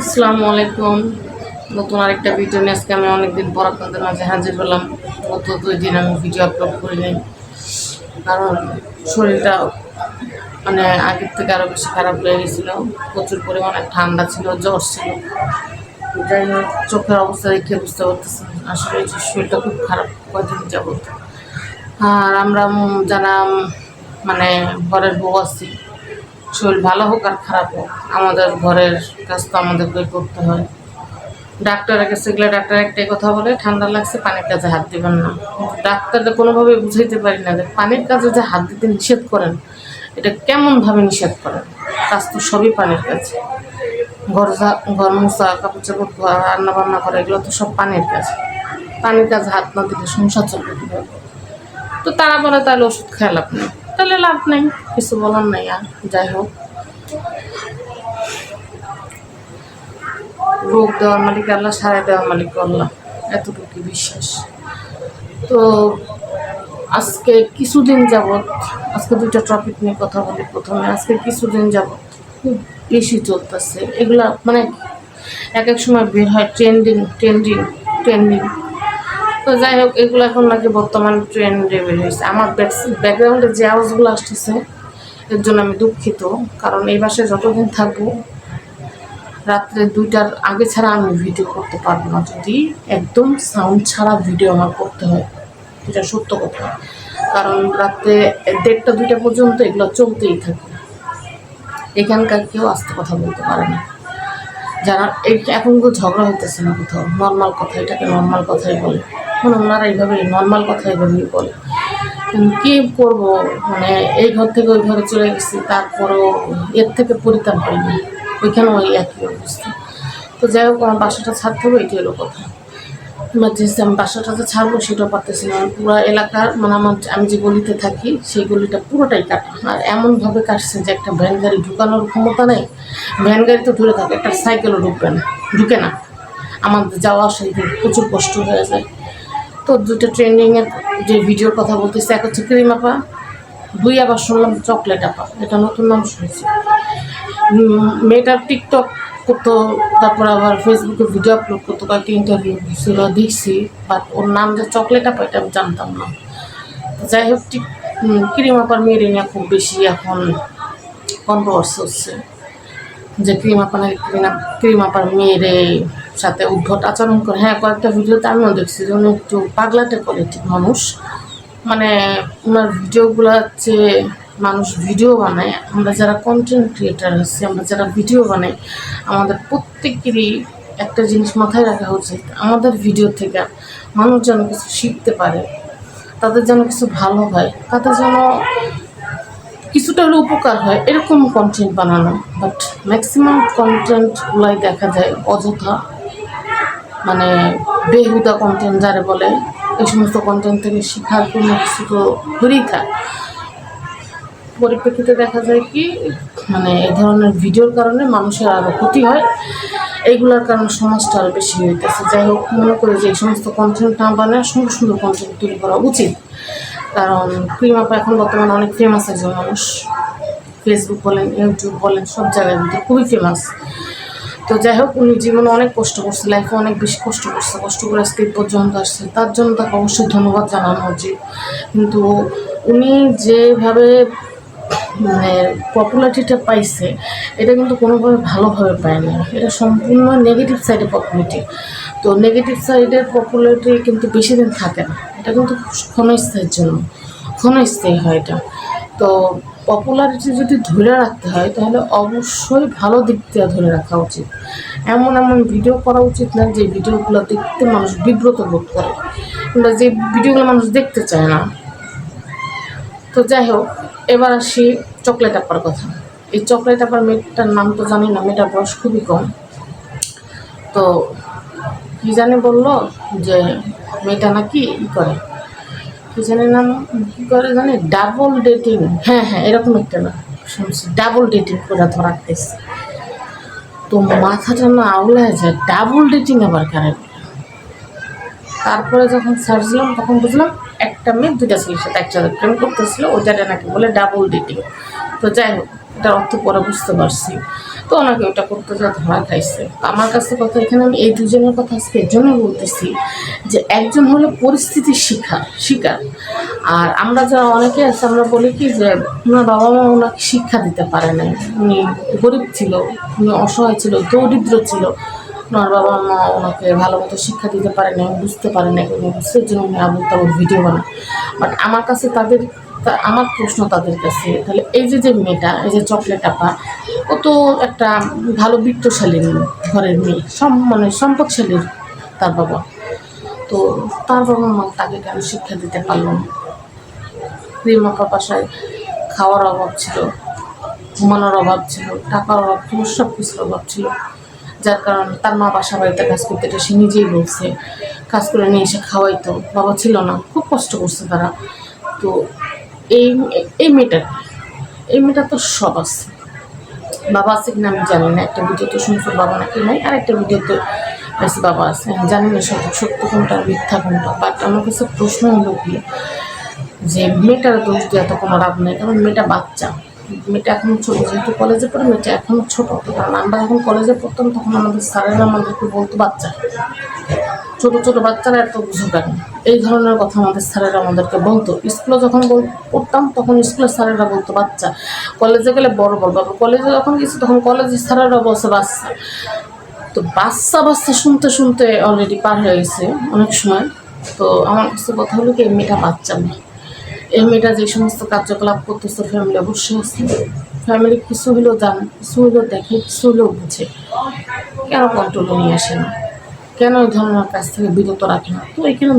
আসসালামু আলাইকুম। নতুন আরেকটা ভিডিও নিয়ে আজকে আমি অনেকদিন পর আপনাদের মাঝে হাজির হলাম। গত দুই দিন আমি ভিডিও আপলোড করিনি। কারণ শরীরটা মানে আগের থেকে আরও বেশি খারাপ হয়ে গেছিল। প্রচুর পরিমাণে ঠান্ডা ছিল, জ্বর ছিল। যাই হোক, চোখের অবস্থা দেখে বুঝতে পারতেছি আসলে শরীরটা খুব খারাপ, কয়দিন যাবত আর আমরা যারা মানে ঘরের বউ আছি শরীর ভালো হোক আর খারাপ হোক, আমাদের ঘরের কাজ তো আমাদেরকে করতে হয়। ডাক্তারের কাছে গেলে ডাক্তার একটাই কথা বলে, ঠান্ডা লাগছে, পানির কাজে হাত দিবেন না। ডাক্তারদের কোনোভাবে বুঝাইতে পারি না যে পানির কাজে যে হাত দিতে নিষেধ করেন, এটা কেমনভাবে নিষেধ করেন? কাজ তো সবই পানির কাজ। ঘর ঘর মোছা, কাপড় চাপড় ধোয়া রান্না বান্না করা, এগুলো তো সব পানির কাজ। পানির কাজে হাত না দিলে সংসার চলবে কীভাবে? তো তারা বলে, তাহলে ওষুধ খেয়ে লাভ তাহলে লাভ নেই। কিছু বলার নাই আর, যাই হোক। রোগ দেওয়ার মালিক আল্লাহ সারাই দেওয়ার মালিক আল্লাহ। এতটুকু বিশ্বাস। তো আজকে কিছুদিন যাবৎ, আজকে দুইটা টপিক নিয়ে কথা বলি প্রথমে। আজকে কিছুদিন যাবৎ খুব বেশি চলতেছে। এগুলা মানে এক এক সময় বের হয় ট্রেন্ডিং ট্রেন্ডিং ট্রেন্ডিং তো যাই হোক, এগুলো এখন নাকি বর্তমান ট্রেন্ডে বের হয়েছে। আমার ব্যাকগ্রাউন্ডে যে আওয়াজগুলো আসতেছে, এর জন্য আমি দুঃখিত। কারণ এই বাসায় যতদিন থাকব, রাত্রে দুইটার আগে ছাড়া আমি ভিডিও করতে পারব না। যদি একদম সাউন্ড ছাড়া ভিডিও আমার করতে হয়, এটা সত্য কথা। কারণ রাত্রে দেড়টা, দুইটা পর্যন্ত এগুলো চলতেই থাকে। এখানকার কেউ আস্তে কথা বলতে পারে না। যারা এখন ঝগড়া হইতেছে না কোথাও। নর্মাল কথা, এটাকে নর্মাল কথাই বলে। মানে ওনারা এইভাবে নর্মাল কথা এইভাবেই বলে। কী করব? মানে এই ঘর থেকে ওই ঘরে চলে গেছি, তারপরেও এর থেকে পরিত্রাণ পাইনি। ওইখানেও ওই একই অবস্থা। তো যাই হোক, আমার বাসাটা ছাড়তে হবে এটি হলো কথা। ইমার্জেন্সি আমি বাসাটা যে ছাড়বো, সেটাও পারতেছি না। আমার পুরো এলাকার মানে আমার আমি যে গলিতে থাকি, সেই গলিটা পুরোটাই কাটা। আর এমনভাবে কাটছে যে একটা ভ্যান গাড়ি ঢুকানোর ক্ষমতা নেই। ভ্যান গাড়ি তো দূরে থাকে, একটা সাইকেলও ঢুকবে না, ঢুকে না। আমাদের যাওয়া আসা প্রচুর কষ্ট হয়ে যায়। তো দুটো ট্রেন্ডিংয়ের যে ভিডিওর কথা বলতেছে, এক হচ্ছে ক্রিম আপা দুই আবার শুনলাম চকলেট আপা এটা নতুন নাম শুনেছি। মেয়েটার টিকটক করতো, তারপর আবার ফেসবুকে ভিডিও আপলোড করতো, কয়েকটি ইন্টারভিউ ছিল দেখছি বাট ওর নাম যে চকলেট আপা এটা আমি জানতাম না। যাই হোক টিক ক্রিম আপার মেয়ের নিয়ে খুব বেশি এখন কন্ট্রোভার্সি হচ্ছে। যে ক্রিম আপা ক্রিম আপার মেয়ের সাথে উদ্ভট আচরণ করে। হ্যাঁ কয়েকটা ভিডিওতে আমিও দেখছি যে উনি একটু পাগলাটে কোয়ালিটির মানুষ। মানে ওনার ভিডিওগুলো হচ্ছে মানুষ ভিডিও বানায়। আমরা যারা কন্টেন্ট ক্রিয়েটার আছি আমরা যারা ভিডিও বানাই, আমাদের প্রত্যেকেরই একটা জিনিস মাথায় রাখা উচিত। আমাদের ভিডিও থেকে মানুষ যেন কিছু শিখতে পারে, তাদের যেন কিছু ভালো হয়, তাদের যেন কিছুটা হলেও উপকার হয়, এরকম কন্টেন্ট বানানো। বাট ম্যাক্সিমাম কন্টেন্টগুলাই দেখা যায় অযথা। মানে বেহুদা কন্টেন্ট যারে বলে, এই সমস্ত কন্টেন্ট থেকে শেখার কোনো কিছু তো হরেই থাক। পরিপ্রেক্ষিতে দেখা যায় কি মানে এই ধরনের ভিডিওর কারণে মানুষের আরও ক্ষতি হয়। এইগুলোর কারণে সমাজটা আরও বেশি হইতেছে। যাই হোক, মনে করি যে এই সমস্ত কন্টেন্ট না বানায় সুন্দর সুন্দর কন্টেন্ট তৈরি করা উচিত। কারণ ক্রিমাপা এখন বর্তমানে অনেক ফেমাস একজন মানুষ। ফেসবুক বলেন ইউটিউব বলেন, সব জায়গায় মধ্যে খুবই ফেমাস তো যাই হোক, উনি জীবনে অনেক কষ্ট করছে লাইফে অনেক বেশি কষ্ট করছে কষ্ট করে আজকে পর্যন্ত আসছে। তার জন্য তাকে অবশ্যই ধন্যবাদ জানানো উচিত। কিন্তু উনি যেভাবে মানে পপুলারিটিটা পাইছে, এটা কিন্তু কোনোভাবে ভালোভাবে পায় না এটা সম্পূর্ণ নেগেটিভ সাইডে পপুলারিটি তো নেগেটিভ সাইডের পপুলারিটি কিন্তু বেশি দিন থাকে না। এটা কিন্তু ক্ষণস্থায়ীর জন্য, ক্ষণস্থায়ী হয় এটা। তো পপুলারিটি যদি ধরে রাখতে হয়, তাহলে অবশ্যই ভালো দিক দিয়ে ধরে রাখা উচিত। এমন এমন ভিডিও করা উচিত না, যে ভিডিওগুলো দেখতে মানুষ বিব্রত বোধ করে কিংবা যে ভিডিওগুলো মানুষ দেখতে চায় না। তো যাই হোক, এবার আসি চকলেট আপার কথা। এই চকলেট আপার মেয়েটার নাম তো জানি না, মেয়েটার বয়স খুবই কম। তো কি জানে বলল যে, মেয়েটা নাকি ই করে। কি জানি নাম কি করে জানি? ডাবল ডেটিং হ্যাঁ হ্যাঁ এরকম একটা না। শুনছি ডাবল ডেটিং করে ধরাতেছে তো মাথাটা না আউলায় যায়। ডাবল ডেটিং আবার কারে? তারপরে যখন সার্চলাম তখন বুঝলাম একটা মেয়ে দুইটা ছেলের সাথে একসাথে প্রেম করতেছিল। ওইটা নাকি বলে ডাবল ডেটিং তো যাই হোক এটার অর্থ পরে বুঝতে পারছি। তো ওনাকে ওটা করতে যা ধরা খাইছে। আমার কাছে কথা এখানে আমি এই দুজনের কথা আজকে এর জন্য বলতেছি যে একজন হলো পরিস্থিতির শিক্ষা শিকার। আর আমরা যারা অনেকে আছে, আমরা বলি কি যে ওনার বাবা মা ওনাকে শিক্ষা দিতে পারে নাই। উনি গরিব ছিল, উনি অসহায় ছিল, দরিদ্র ছিল। ওনার বাবা মা ওনাকে ভালো মতো শিক্ষা দিতে পারে নাই, বুঝতে পারে উনি বুঝতে জন্য উনি আবুল তাবুল ভিডিও বানায়। বাট আমার কাছে তাদের তা- আমার প্রশ্ন তাদের কাছে, তাহলে এই যে যে মেয়েটা, এই যে চকলেট আপা, ও তো একটা ভালো বিত্তশালী ঘরের মেয়ে, সম মানে সম্পদশালীর তার বাবা। তো তার বাবা মা তাকে কেন শিক্ষা দিতে পারল না প্রেম আপার বাসায় খাওয়ার অভাব ছিল, ঘুমানোর অভাব ছিল, টাকার অভাব ছিল সব কিছুর অভাব ছিল। যার কারণে তার মা বাসা বাড়িতে কাজ করতে এটা সে নিজেই বলছে, কাজ করে নিয়ে এসে খাওয়াইতো। বাবা ছিল না, খুব কষ্ট করছে তারা। তো এই এই মেয়েটার এই মেয়েটা তো সব আছে। বাবা আছে কিনা আমি জানি না। একটা ভিডিওতে শুনছি, বাবা নাকি নাই। আর একটা ভিডিওতে বেশি বাবা আছে। আমি জানি না সঠিক সত্য কোনটা, মিথ্যা কোনটা। বাট আমার কাছে প্রশ্ন হলো কি, যে মেয়েটার দোষ দেওয়া তো কোনো লাভ নেই। কারণ মেয়েটা বাচ্চা। মেয়েটা এখন ছোটো, যেহেতু কলেজে পড়ে, মেয়েটা এখনও ছোটো। কারণ আমরা যখন কলেজে পড়তাম, তখন আমাদের স্যারেরা আমাদেরকে বলতো বাচ্চা। ছোটো ছোটো বাচ্চারা এত বুঝো কেন এই ধরনের কথা আমাদের স্যারেরা আমাদেরকে বলতো। স্কুলে যখন পড়তাম, তখন স্কুলের স্যারেরা বলতো, বাচ্চা, কলেজে গেলে বড় আবার কলেজে যখন গেছি, তখন কলেজের স্যারেরা বলছে, বাচ্চা। তো বাচ্চা বাচ্চা শুনতে শুনতে অলরেডি পার হয়ে গেছে অনেক সময়। তো আমার কাছে কথা হলো কি এই মেয়েটা বাচ্চা মেয়ে এই মেয়েটা যে সমস্ত কার্যকলাপ করতেছে ফ্যামিলি অবশ্যই আছে। ফ্যামিলি কিছু হলেও জানে, কিছু হলেও দেখে, কিছু হলেও বুঝে। কেন কন্ট্রোলে নিয়ে আসে না? কেন এই ধরনের কাজ থেকে বিরত রাখে না? তো এখানে